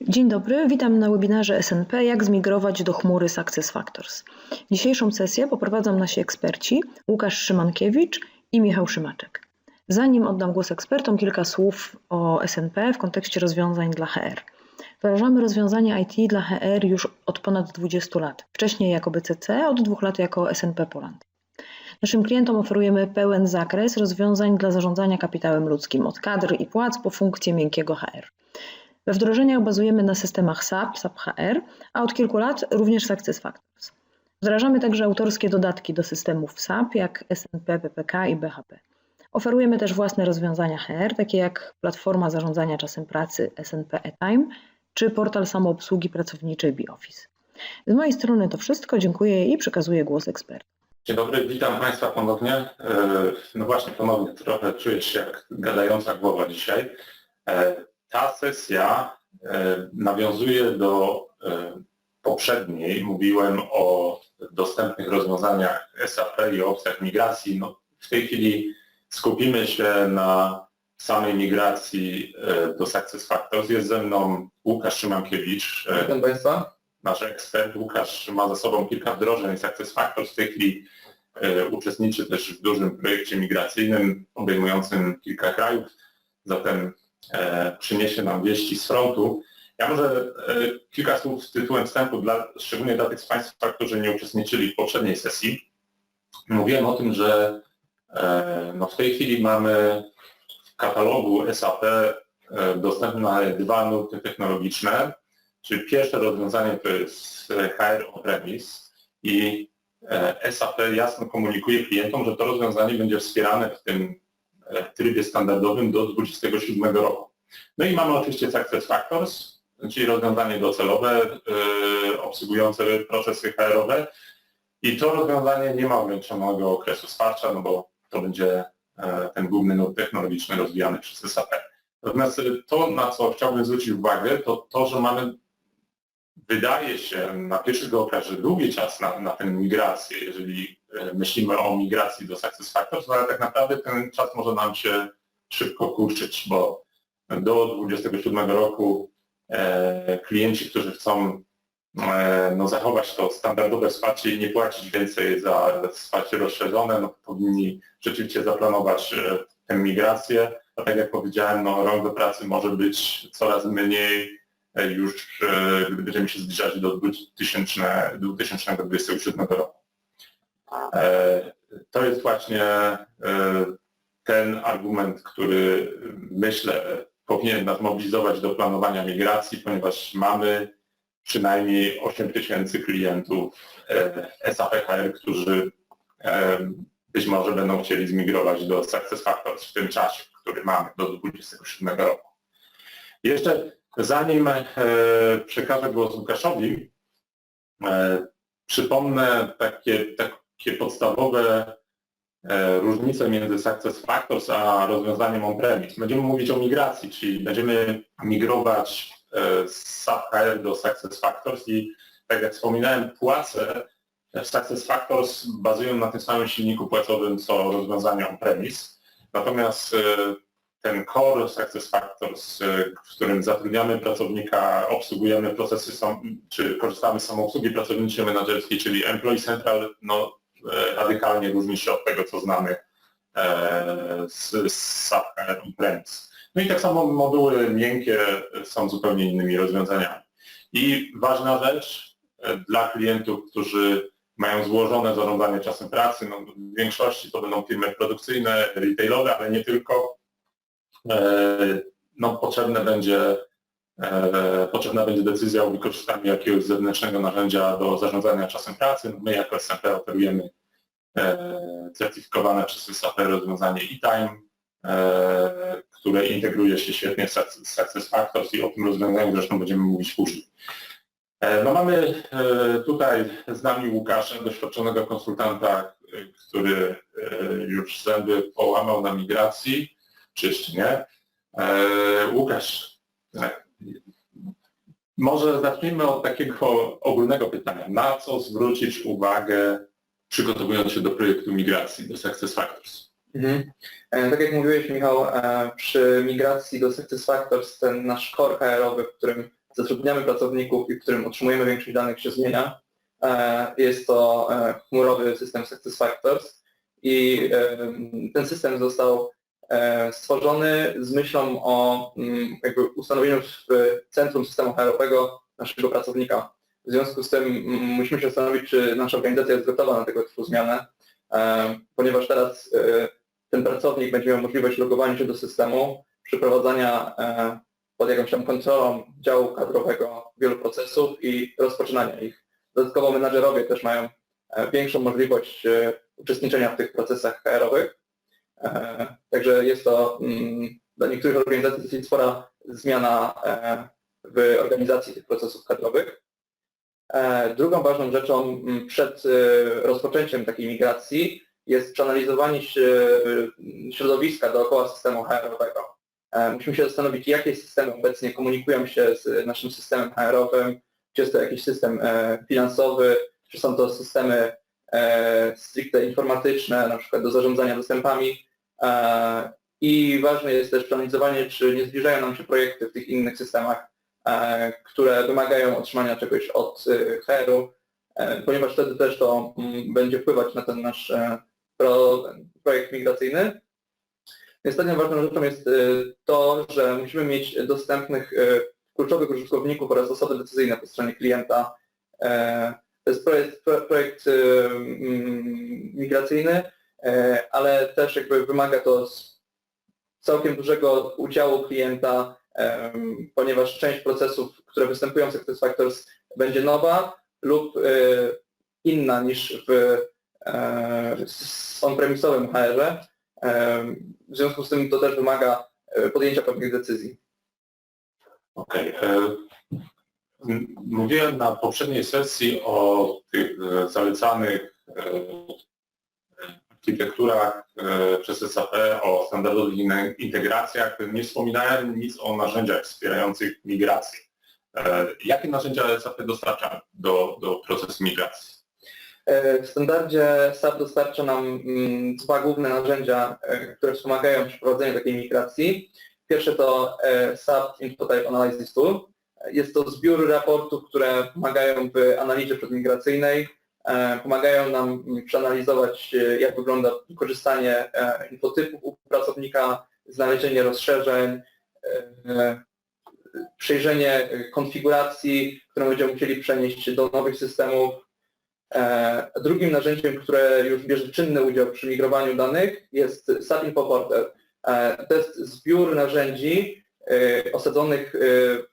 Dzień dobry, witam na webinarze SNP Jak zmigrować do chmury SuccessFactors. Dzisiejszą sesję poprowadzą nasi eksperci Łukasz Szymankiewicz i Michał Szymaczek. Zanim oddam głos ekspertom, kilka słów o SNP w kontekście rozwiązań dla HR. Wdrażamy rozwiązania IT dla HR już od ponad 20 lat. Wcześniej jako BCC, od dwóch lat jako SNP Poland. Naszym klientom oferujemy pełen zakres rozwiązań dla zarządzania kapitałem ludzkim, od kadr i płac po funkcje miękkiego HR. We wdrożeniach bazujemy na systemach SAP, SAP HR, a od kilku lat również SuccessFactors. Wdrażamy także autorskie dodatki do systemów SAP, jak SNP, PPK i BHP. Oferujemy też własne rozwiązania HR, takie jak platforma zarządzania czasem pracy SNP eTime czy portal samoobsługi pracowniczej BiOffice. Z mojej strony to wszystko, dziękuję i przekazuję głos ekspertom. Dzień dobry, witam Państwa ponownie. E, No właśnie ponownie, trochę czuję się jak gadająca głowa dzisiaj. Ta sesja e, nawiązuje do e, poprzedniej. Mówiłem o dostępnych rozwiązaniach SAP i o opcjach migracji. No, w tej chwili skupimy się na samej migracji e, do SuccessFactors. Jest ze mną Łukasz Szymankiewicz, Witam Państwa. nasz ekspert. Łukasz ma za sobą kilka wdrożeń SuccessFactors. W tej chwili uczestniczy też w dużym projekcie migracyjnym obejmującym kilka krajów, zatem przyniesie nam wieści z frontu. Ja może e, kilka słów tytułem wstępu, dla, szczególnie dla tych z Państwa, którzy nie uczestniczyli w poprzedniej sesji. Mówiłem o tym, że e, no w tej chwili mamy w katalogu SAP e, dostępne dwa nurty technologiczne, Czyli pierwsze rozwiązanie to jest e, HR on-premise i e, SAP jasno komunikuje klientom, że to rozwiązanie będzie wspierane w tym e, trybie standardowym do 2027 roku. No i mamy oczywiście SuccessFactors, czyli rozwiązanie docelowe e, obsługujące procesy HR-owe i to rozwiązanie nie ma ograniczonego okresu wsparcia, no bo to będzie e, ten główny nurt technologiczny rozwijany przez SAP. Natomiast to, na co chciałbym zwrócić uwagę, to to, że mamy wydaje się na pierwszy rzut że długi czas na, na tę migrację, jeżeli myślimy o migracji do SuccessFactors, no ale tak naprawdę ten czas może nam się szybko kurczyć, bo do 27 roku e, klienci, którzy chcą e, no, zachować to standardowe wsparcie i nie płacić więcej za wsparcie rozszerzone, no, powinni rzeczywiście zaplanować e, tę migrację. A tak jak powiedziałem, no, rąk do pracy może być coraz mniej, e, już e, gdy będziemy się zbliżać do 2000, 2027 roku. E, To jest właśnie e, ten argument, który myślę powinien nas mobilizować do planowania migracji, ponieważ mamy przynajmniej 8 tysięcy klientów e, SAP HR, którzy e, być może będą chcieli zmigrować do SuccessFactors w tym czasie, który mamy do 2027 roku. Jeszcze zanim e, przekażę głos Łukaszowi, e, przypomnę takie, takie podstawowe e, różnice między SuccessFactors a rozwiązaniem on-premise. Będziemy mówić o migracji, czyli będziemy migrować e, z SAP HR do SuccessFactors i tak jak wspominałem, płace w SuccessFactors bazują na tym samym silniku płacowym co rozwiązania on-premise. Natomiast e, ten core SuccessFactors, e, w którym zatrudniamy pracownika, obsługujemy procesy, czy korzystamy z samoobsługi pracowniczej menedżerskiej, czyli Employee Central, no, e, radykalnie różni się od tego, co znamy e, z, z SAP on-premise. No i tak samo moduły miękkie są zupełnie innymi rozwiązaniami. I ważna rzecz e, dla klientów, którzy mają złożone zarządzanie czasem pracy, no w większości to będą firmy produkcyjne, retailowe, ale nie tylko, e, no potrzebne będzie, e, potrzebna będzie decyzja o wykorzystaniu jakiegoś zewnętrznego narzędzia do zarządzania czasem pracy. My jako SMP oferujemy e, certyfikowane przez SAP rozwiązanie eTime, e, które integruje się świetnie z SuccessFactors i o tym rozwiązaniu zresztą będziemy mówić później. E, No mamy e, tutaj z nami Łukasza, doświadczonego konsultanta, e, który e, już zęby połamał na migracji, czy jeszcze nie. E, Łukasz, e, może zacznijmy od takiego ogólnego pytania. Na co zwrócić uwagę przygotowując się do projektu migracji do SuccessFactors? Mhm. E, Tak jak mówiłeś Michał, e, przy migracji do SuccessFactors ten nasz core HR-owy, w którym zatrudniamy pracowników i w którym otrzymujemy większość danych się zmienia. E, Jest to chmurowy system SuccessFactors i ten system został stworzony z myślą o mm, jakby ustanowieniu w centrum systemu HR-owego naszego pracownika. W związku z tym mm, musimy się zastanowić, czy nasza organizacja jest gotowa na tego typu zmianę, e, ponieważ teraz e, ten pracownik będzie miał możliwość logowania się do systemu, przeprowadzania e, pod jakąś tam kontrolą działu kadrowego wielu procesów i rozpoczynania ich. Dodatkowo menadżerowie też mają e, większą możliwość e, uczestniczenia w tych procesach HR-owych. E, Także jest to mm, dla niektórych organizacji dosyć spora zmiana e, w organizacji tych procesów kadrowych. E, Drugą ważną rzeczą mm, przed rozpoczęciem takiej migracji jest przeanalizowanie e, środowiska dookoła systemu HR-owego. Musimy się zastanowić, jakie systemy obecnie komunikują się z naszym systemem HR-owym, czy jest to jakiś system finansowy, czy są to systemy stricte informatyczne, na przykład do zarządzania dostępami. E, I ważne jest też przeanalizowanie, czy nie zbliżają nam się projekty w tych innych systemach, e, które wymagają otrzymania czegoś od e, HR-u, ponieważ wtedy też to mm, będzie wpływać na ten nasz pro, projekt migracyjny. Ostatnią ważną rzeczą jest to, że musimy mieć dostępnych kluczowych użytkowników oraz osoby decyzyjne po stronie klienta. To jest projekt, pro- projekt mm, migracyjny, ale też jakby wymaga to całkiem dużego udziału klienta, ponieważ część procesów, które występują w SuccessFactors będzie nowa lub e, inna niż w e, on-premisowym HR-ze. W związku z tym to też wymaga e, podjęcia pewnych decyzji. Okej. e, m- Mówiłem na poprzedniej sesji o tych e, zalecanych e, architekturach e, przez SAP, o standardowych in- integracjach. Nie wspominałem nic o narzędziach wspierających migrację. E, Jakie narzędzia SAP dostarcza do, do procesu migracji? E, W standardzie SAP dostarcza nam mm, dwa główne narzędzia, które wspomagają przeprowadzenie takiej migracji. Pierwsze to SAP Infotype Analysis Tool. Jest to zbiór raportów, które pomagają w analizie przedmigracyjnej, pomagają nam mm, przeanalizować, e, jak wygląda wykorzystanie e, infotypów u pracownika, znalezienie rozszerzeń, e, przejrzenie konfiguracji, którą będziemy musieli przenieść do nowych systemów, E, Drugim narzędziem, które już bierze czynny udział przy migrowaniu danych jest SAP Info. E, To jest zbiór narzędzi e, osadzonych e,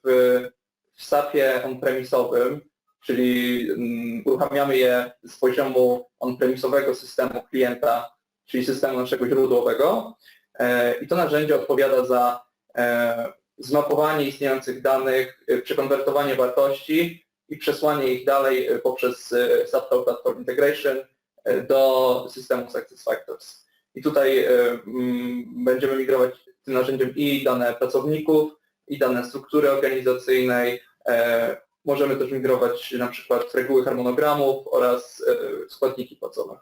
w, w SAP-ie on-premisowym, czyli mm, uruchamiamy je z poziomu on-premisowego systemu klienta, czyli systemu naszego źródłowego. E, I to narzędzie odpowiada za e, zmapowanie istniejących danych, e, przekonwertowanie wartości i przesłanie ich dalej poprzez Cloud Platform Integration do systemu SuccessFactors. I tutaj mm, będziemy migrować tym narzędziem i dane pracowników, i dane struktury organizacyjnej. E, Możemy też migrować na przykład reguły harmonogramów oraz e, składniki płacowe.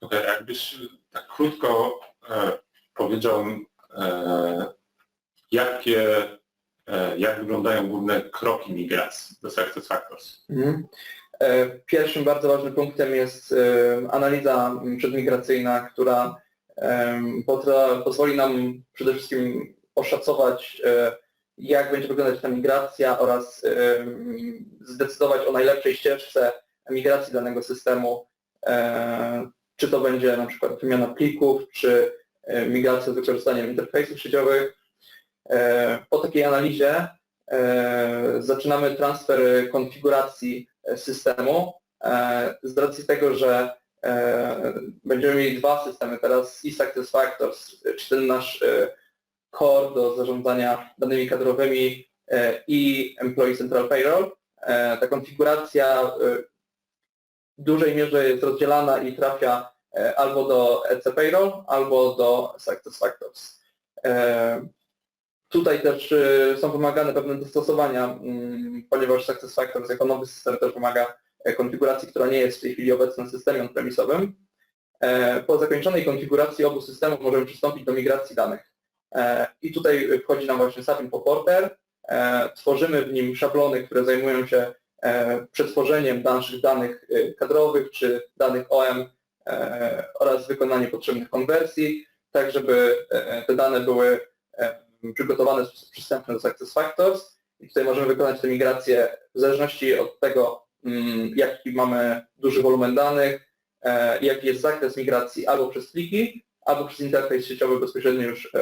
Okej, jakbyś tak krótko e, powiedział, e, jakie, e, jak wyglądają główne kroki migracji do SuccessFactors? Mhm. E, Pierwszym bardzo ważnym punktem jest e, analiza przedmigracyjna, która pozwoli nam przede wszystkim oszacować, e, jak będzie wyglądać ta migracja oraz zdecydować o najlepszej ścieżce migracji danego systemu. Czy to będzie na przykład wymiana plików, czy migracja z wykorzystaniem interfejsów sieciowych. Po takiej analizie zaczynamy transfer konfiguracji systemu z racji tego, że będziemy mieli dwa systemy teraz i SuccessFactors, czy ten nasz e, core do zarządzania danymi kadrowymi e, i Employee Central Payroll. E, Ta konfiguracja e, w dużej mierze jest rozdzielana i trafia albo do EC Payroll, albo do SuccessFactors. Tutaj też są wymagane pewne dostosowania, mm, ponieważ SuccessFactors jako nowy system też wymaga konfiguracji, która nie jest w tej chwili obecna w systemie on-premisowym. Po zakończonej konfiguracji obu systemów możemy przystąpić do migracji danych. E, I tutaj wchodzi nam właśnie SAP Info Porter, e, tworzymy w nim szablony, które zajmują się e, przetworzeniem naszych danych kadrowych czy danych OM oraz wykonanie potrzebnych konwersji, tak żeby te dane były przygotowane w sposób przystępny do SuccessFactors i tutaj możemy wykonać tę migrację w zależności od tego, mm, jaki mamy duży wolumen danych, jaki jest zakres migracji albo przez pliki, albo przez interfejs sieciowy bezpośrednio już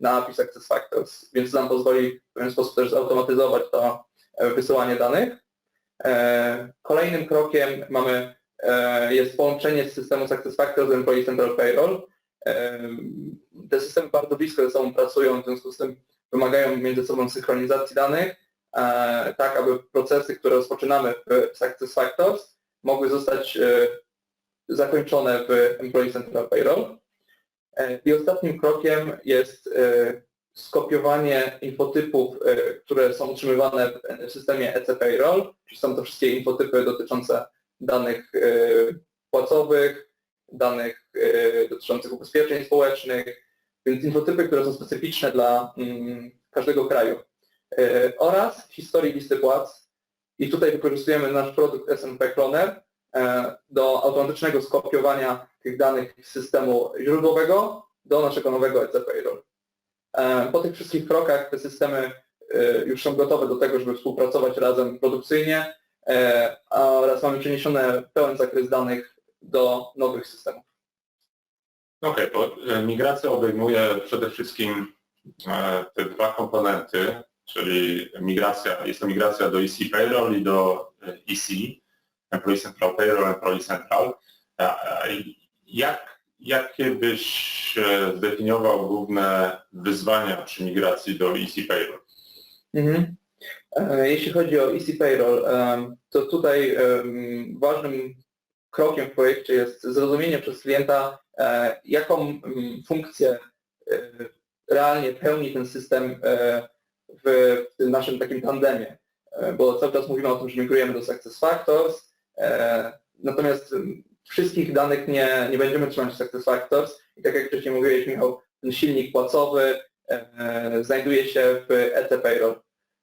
na API SuccessFactors, więc nam pozwoli w pewien sposób też zautomatyzować to e, wysyłanie danych. E, Kolejnym krokiem mamy, e, jest połączenie z systemu SuccessFactors z Employee Central Payroll. Te systemy bardzo blisko ze sobą pracują, w związku z tym wymagają między sobą synchronizacji danych, tak aby procesy, które rozpoczynamy w SuccessFactors mogły zostać zakończone w Employee Central Payroll. E, I ostatnim krokiem jest e, skopiowanie infotypów, e, które są utrzymywane w systemie EC Payroll, czyli są to wszystkie infotypy dotyczące danych płacowych, danych dotyczących ubezpieczeń społecznych, więc infotypy, które są specyficzne dla mm, każdego kraju. Oraz historii listy płac. I tutaj wykorzystujemy nasz produkt SNP Cloner do automatycznego skopiowania tych danych z systemu źródłowego do naszego nowego EC Payroll. E, Po tych wszystkich krokach te systemy e, już są gotowe do tego, żeby współpracować razem produkcyjnie e, oraz mamy przeniesione pełen zakres danych do nowych systemów. Okej, e, migracja obejmuje przede wszystkim e, te dwa komponenty, czyli migracja, jest to migracja do EC Payroll i do e, EC, Employee Central Payroll, Employee Central. Jak, jakie byś e, zdefiniował główne wyzwania przy migracji do EC Payroll? Mhm. E, Jeśli chodzi o EC Payroll, em, to tutaj ważnym krokiem w projekcie jest zrozumienie przez klienta, e, jaką funkcję e, realnie pełni ten system e, w naszym takim tandemie. E, Bo cały czas mówimy o tym, że migrujemy do SuccessFactors, e, natomiast mm, wszystkich danych nie, nie będziemy trzymać w SuccessFactors i tak jak wcześniej mówiłeś Michał, ten silnik płacowy e, znajduje się w ET Payroll.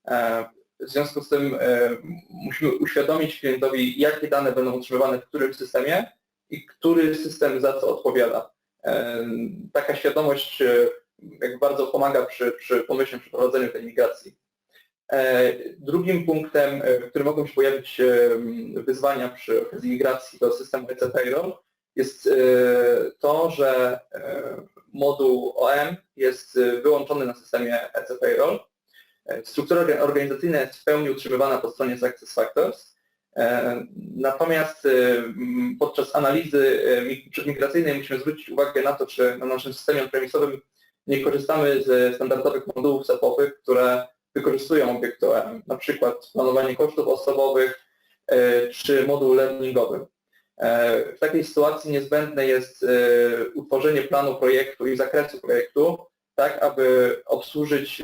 E, W związku z tym e, musimy uświadomić klientowi, jakie dane będą utrzymywane w którym systemie i który system za co odpowiada. E, Taka świadomość e, jakby bardzo pomaga przy, przy pomyślnym przeprowadzeniu tej migracji. E, Drugim punktem, e, w którym mogą się pojawić e, wyzwania przy okazji migracji do systemu EC Payroll, jest e, to, że e, moduł OM jest e, wyłączony na systemie EC Payroll. E, Struktura orga- organizacyjna jest w pełni utrzymywana po stronie SuccessFactors. E, Natomiast e, podczas analizy e, mi- przedmigracyjnej musimy zwrócić uwagę na to, czy na naszym systemie on-premisowym nie korzystamy ze standardowych modułów SAP-owych, które wykorzystują obiekty OM, na przykład planowanie kosztów osobowych e, czy moduł learningowy. E, W takiej sytuacji niezbędne jest e, utworzenie planu projektu i zakresu projektu, tak aby obsłużyć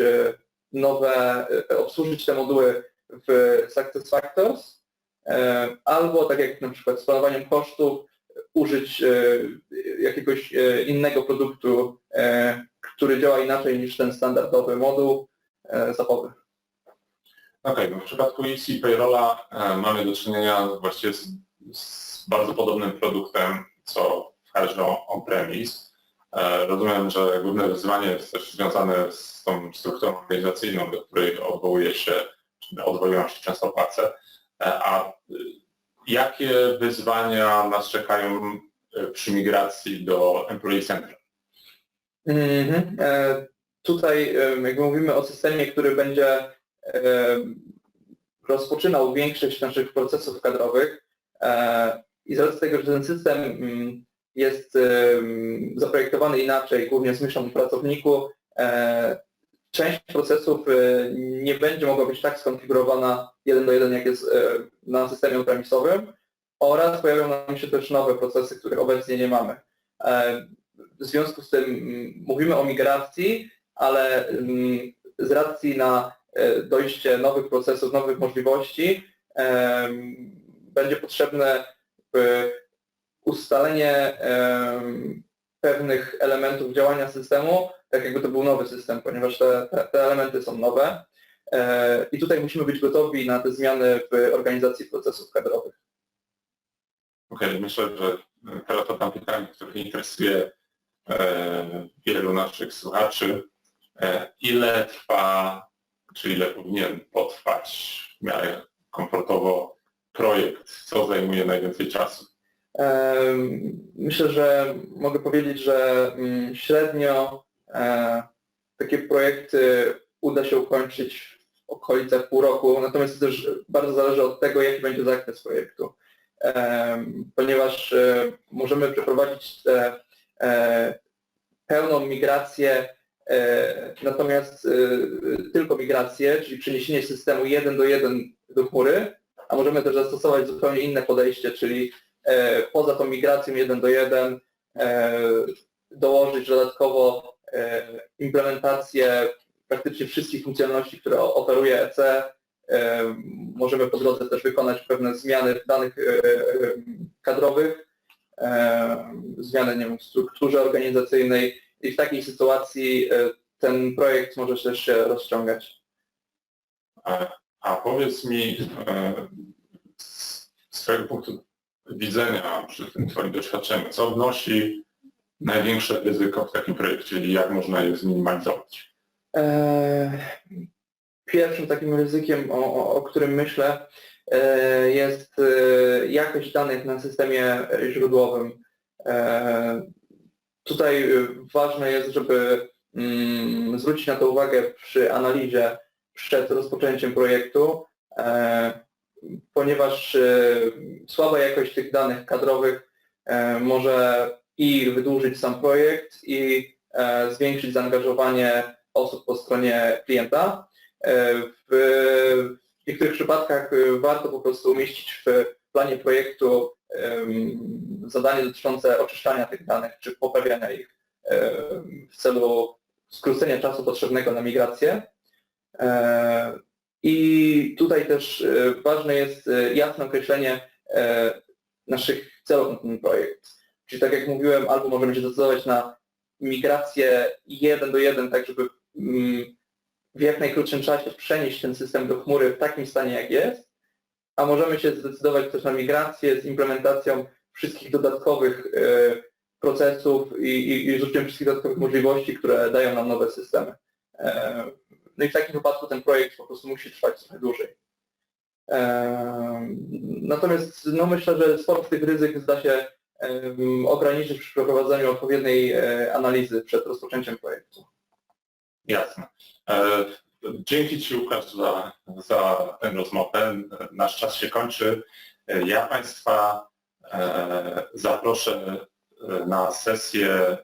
nowe, obsłużyć te moduły w SuccessFactors, albo tak jak na przykład z planowaniem kosztów, użyć jakiegoś innego produktu, który działa inaczej niż ten standardowy moduł e, zapowy. Okej, no w przypadku EC Payrolla e, mamy do czynienia właściwie z, z bardzo podobnym produktem, co w każdym on-premise. E, rozumiem, że główne wyzwanie jest też związane z tą strukturą organizacyjną, do której odwołuje się, czy odwołują się często płace. E, a y, jakie wyzwania nas czekają przy migracji do Employee Central? Mhm. E, Tutaj jakby mówimy o systemie, który będzie rozpoczynał większość naszych procesów kadrowych e, i z racji tego, że ten system mm, jest zaprojektowany inaczej, głównie z myślą o pracowniku, e, część procesów e, nie będzie mogła być tak skonfigurowana jeden do jeden, jak jest na systemie on-premisowym oraz pojawią nam się też nowe procesy, których obecnie nie mamy. W związku z tym mm, mówimy o migracji, ale mm, z racji na e, dojście nowych procesów, nowych możliwości będzie potrzebne e, ustalenie pewnych elementów działania systemu, tak jakby to był nowy system, ponieważ te, te, elementy są nowe. E, I tutaj musimy być gotowi na te zmiany w organizacji procesów kadrowych. Okej, myślę, że teraz to tam pytanie, które interesuje wielu naszych słuchaczy. E, ile trwa, czy ile powinien potrwać w miarę komfortowo projekt? Co zajmuje najwięcej czasu? Myślę, że mogę powiedzieć, że mm, średnio e, takie projekty uda się ukończyć w okolicach pół roku, natomiast to też bardzo zależy od tego, jaki będzie zakres projektu. Ponieważ e, możemy przeprowadzić tę pełną migrację, natomiast e, tylko migrację, czyli przeniesienie systemu 1 do 1 do chmury, a możemy też zastosować zupełnie inne podejście, czyli e, poza tą migracją 1 do 1 e, dołożyć dodatkowo e, implementację praktycznie wszystkich funkcjonalności, które oferuje EC. E, Możemy po drodze też wykonać pewne zmiany w danych e, e, kadrowych, e, zmiany nie wiem, w strukturze organizacyjnej i w takiej sytuacji e, ten projekt może też się rozciągać. A, a powiedz mi e, z swojego punktu widzenia przy tym Twoim doświadczeniu, co wnosi największe ryzyko w takim projekcie i jak można je zminimalizować? E, Pierwszym takim ryzykiem, o, o, o którym myślę, jest jakość danych na systemie źródłowym. Tutaj e, ważne jest, żeby mm, zwrócić na to uwagę przy analizie przed rozpoczęciem projektu, e, ponieważ e, słaba jakość tych danych kadrowych e, może i wydłużyć sam projekt i e, zwiększyć zaangażowanie osób po stronie klienta. W niektórych przypadkach e, warto po prostu umieścić w planie projektu zadanie dotyczące oczyszczania tych danych czy poprawiania ich w celu skrócenia czasu potrzebnego na migrację. E, I tutaj też e, ważne jest e, jasne określenie naszych celów na ten projekt. Czyli tak jak mówiłem, albo możemy się zdecydować na migrację jeden do jeden, tak żeby mm, w jak najkrótszym czasie przenieść ten system do chmury w takim stanie, jak jest, a możemy się zdecydować też na migrację z implementacją wszystkich dodatkowych e, procesów i, i, i rzuciem wszystkich dodatkowych możliwości, które dają nam nowe systemy. E, No i w takim wypadku ten projekt po prostu musi trwać trochę dłużej. E, Natomiast no myślę, że sporo z tych ryzyk zda się ograniczyć przy przeprowadzeniu odpowiedniej analizy przed rozpoczęciem projektu. Jasne. Dzięki Ci Łukasz za, za tę rozmowę. Nasz czas się kończy. Ja Państwa e, zaproszę e, na sesję e,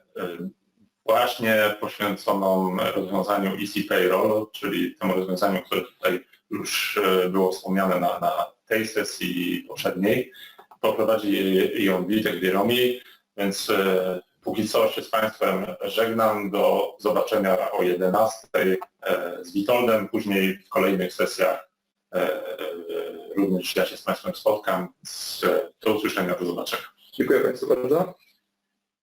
właśnie poświęconą rozwiązaniu Easy Payroll, czyli temu rozwiązaniu, które tutaj już było wspomniane na, na tej sesji poprzedniej. Poprowadzi ją Witek Wieromi, więc póki co się z Państwem żegnam. Do zobaczenia o 11 e, z Witoldem, później w kolejnych sesjach e, e, również ja się z Państwem spotkam. Do usłyszenia, do zobaczenia. Dziękuję Państwu bardzo.